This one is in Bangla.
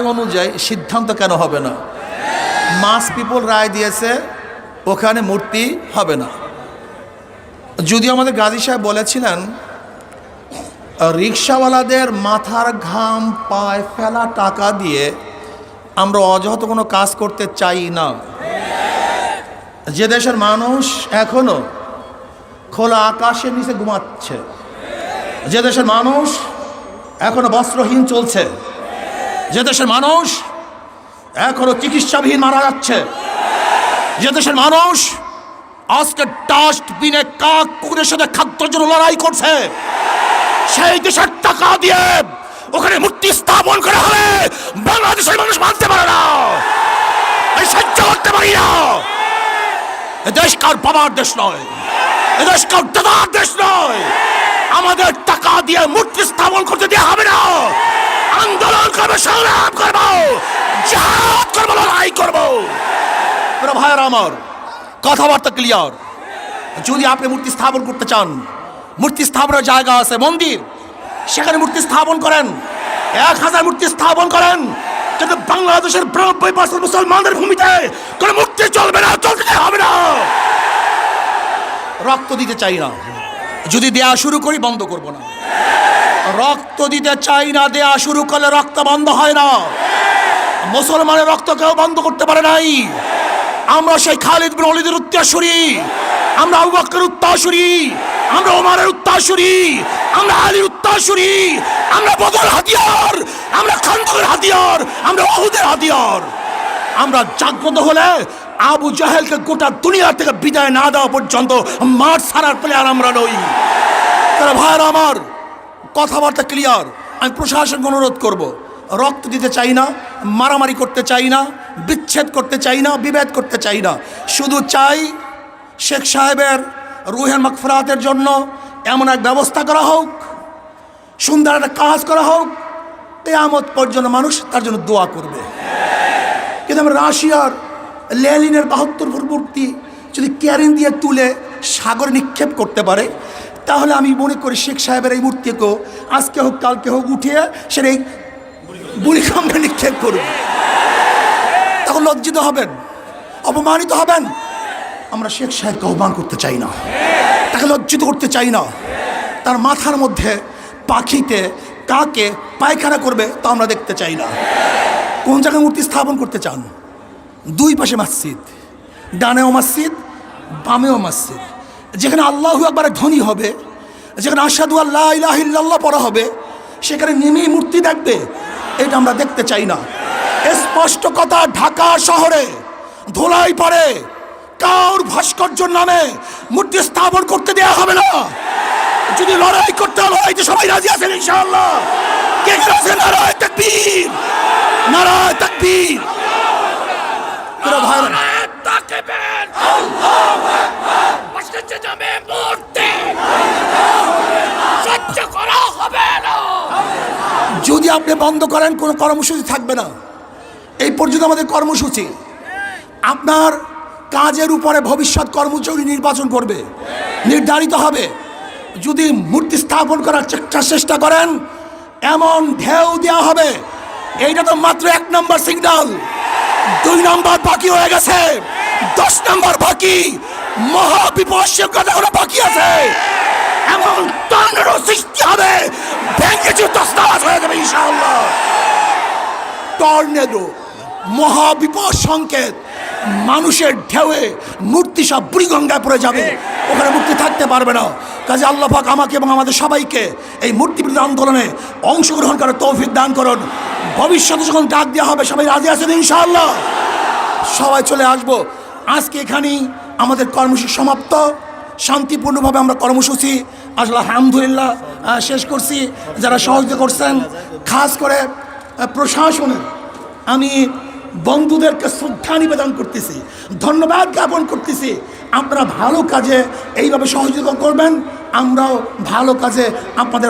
অনুযায়ী সিদ্ধান্ত কেন হবে না? মাস পিপল রায় দিয়েছে, ওখানে মূর্তি হবে না। যদি আমাদের গাজী সাহেব বলেছিলেন, রিক্সাওয়ালাদের মাথার ঘাম পায় ফেলা টাকা দিয়ে আমরা অযথ কোনো কাজ করতে চাই না। যে দেশের মানুষ এখনও খোলা আকাশের নিচে ঘুমাচ্ছে। যে দেশের মানুষ এখনও বস্ত্রহীন চলছে। যে দেশের মানুষ এখনও চিকিৎসাবিহীন মারা যাচ্ছে। যে দেশের মানুষ আজকে ডাস্টবিনে কাক কুকুরের সাথে খাদ্যের জন্য লড়াই করছে। সেই দেশের টাকা দিয়ে ওখানে মূর্তি স্থাপন করা হবে। বাংলাদেশের মানুষ মানতে পারে না। এই সহ্য করতে পারি না। দেশ কার বাবার দেশ নয়। দেশ কার দাদার দেশ নয়। আমাদের টাকা দিয়ে মূর্তি স্থাপন করতে দেওয়া হবে না। আন্দোলন করব, সংগ্রাম করব, জাহাজ করব, লড়াই করব। ভাইয়ের আমার, কথাবার্তা ক্লিয়ার যদি আপনি মূর্তি স্থাপন করতে চান, মূর্তি স্থাপনের জায়গা আছে, মন্দির, সেখানে মূর্তি স্থাপন করেন। এক হাজার মূর্তি স্থাপন করেন। কিন্তু বাংলাদেশের বিরানব্বই পার্সেন্ট মুসলমানদের ভূমিতে কোনো মূর্তি চলবে না, চলতে হবে না। রক্ত দিতে চাই না। যদি দেয়া শুরু করি, বন্ধ করব না। রক্ত দিতে চাই না, দেয়া শুরু করলে রক্ত বন্ধ হয় না। মুসলমানের রক্ত কেউ বন্ধ করতে পারে নাই। আমরা সেই খালিদ বিন অলিদের উত্তরসূরি। আমরা আবু বকরের উত্তরসূরি। আমরা ওমারের উত্তাসুরি আমরা আলীর উত্তাসুরি আমরা বদল হাতিয়ার। আমরা খান্দকের হাতিয়ার। আমরা ওহুদের হাতিয়ার। আমরা জাগ্রত হলে আবু জাহেলকে গোটা দুনিয়া থেকে বিদায় না দেওয়া পর্যন্ত মাঠ ছাড়ার প্লেয়ার আমরা নই। তারা ভাইয়ার আমার কথাবার্তা ক্লিয়ার আমি প্রশাসনকে অনুরোধ করব, রক্ত দিতে চাই না, মারামারি করতে চাই না, বিচ্ছেদ করতে চাই না, বিভেদ করতে চাই না। শুধু চাই শেখ সাহেবের রুহের মকফরাতের জন্য এমন এক ব্যবস্থা করা হোক, সুন্দর একটা কাজ করা হোক, কেয়ামত পর্যন্ত মানুষ তার জন্য দোয়া করবে। কিন্তু আমরা রাশিয়ার লেলিনের বাহাত্তর ফুট যদি ক্যারিন দিয়ে তুলে সাগরে নিক্ষেপ করতে পারে তাহলে আমি মনে করি শেখ সাহেবের এই মূর্তিকেও আজকে হোক, কালকে হোক উঠিয়ে সেটা এই বুড়িকাম্বে নিক্ষেপ করবে। তখন লজ্জিত হবেন? অপমানিত হবেন? আমরা শেখ সাহেবকে অপমান করতে চাই না। তাকে লজ্জিত করতে চাই না। তার মাথার মধ্যে পাখিতে কাকে পায়খানা করবে তা আমরা দেখতে চাই না। কোন জায়গায় মূর্তি স্থাপন করতে চান? দুই পাশে মসজিদ। ডানেও মসজিদ, বামেও মসজিদ। যেখানে আল্লাহু একবারে ধনী হবে যেখানে আসাদু আল্লাহ ইল্লাল্লাহ পড়া হবে সেখানে নেমেই মূর্তি দেখবে এটা আমরা দেখতে চাই না। স্পষ্ট কথা ঢাকা শহরে ধোলাই পড়ে কাউর ভাস্কর্যর নামে মূর্তি স্থাপন করতে দেওয়া হবে না। যদি লড়াই করতে হয় সবাই রাজি আছেন ইনশাআল্লাহ। কে আছেন নারায় তাকবীর। নারায় তাকবীর। প্রিয় ভাইরা তাকবেন মসজিদে যাবে মূর্তি সহ্য করা হবে না যদি আপনি বন্ধ করেন, কোনো কর্মসূচি থাকবে না। এই পর্যন্ত আমাদের কর্মসূচি। আপনার কাজের উপরে ভবিষ্যৎ কর্মচারী নির্বাচন করবে। নির্ধারিত হবে। যদি মূর্তি স্থাপন করার চেষ্টা চেষ্টা করেন, এমন ঢেউ দেওয়া হবে। এইটা তো মাত্র এক নম্বর সিগন্যাল। দুই নম্বর বাকি হয়ে গেছে। দশ নম্বর বাকি। কথা কোনো বাকি আছে। এমন তন্দ্র সৃষ্টি হবে। ব্যাংকে যে দস্তাবাজ হয়ে যাবে ইনশাআল্লাহ। টর্নেডো, মহাবিপদ সংকেত। মানুষের ঢেউয়ে মূর্তি সব বুড়িগঙ্গায় পড়ে যাবে। ওখানে মূর্তি থাকতে পারবে না। কাজে আল্লাহ পাক আমাকে এবং আমাদের সবাইকে এই মূর্তি বিরোধী আন্দোলনে অংশগ্রহণ করার তৌফিক দান করুন। ভবিষ্যতে যখন ডাক দেওয়া হবে, সবাই রাজি আছেন ইনশাআল্লাহ? সবাই চলে আসব। আজকে এখানেই আমাদের কর্মসূচি সমাপ্ত। শান্তিপূর্ণভাবে আমরা কর্মসূচি, আসলে আলহামদুলিল্লাহ শেষ করছি। যারা সহযোগিতা করছেন, খাস করে প্রশাসনে আমি বন্ধুদেরকে শ্রদ্ধা নিবেদন করতেছি, ধন্যবাদ জ্ঞাপন করতেছি। আপনারা ভালো কাজে এইভাবে সহযোগিতা করবেন, আমরাও ভালো কাজে আপনাদের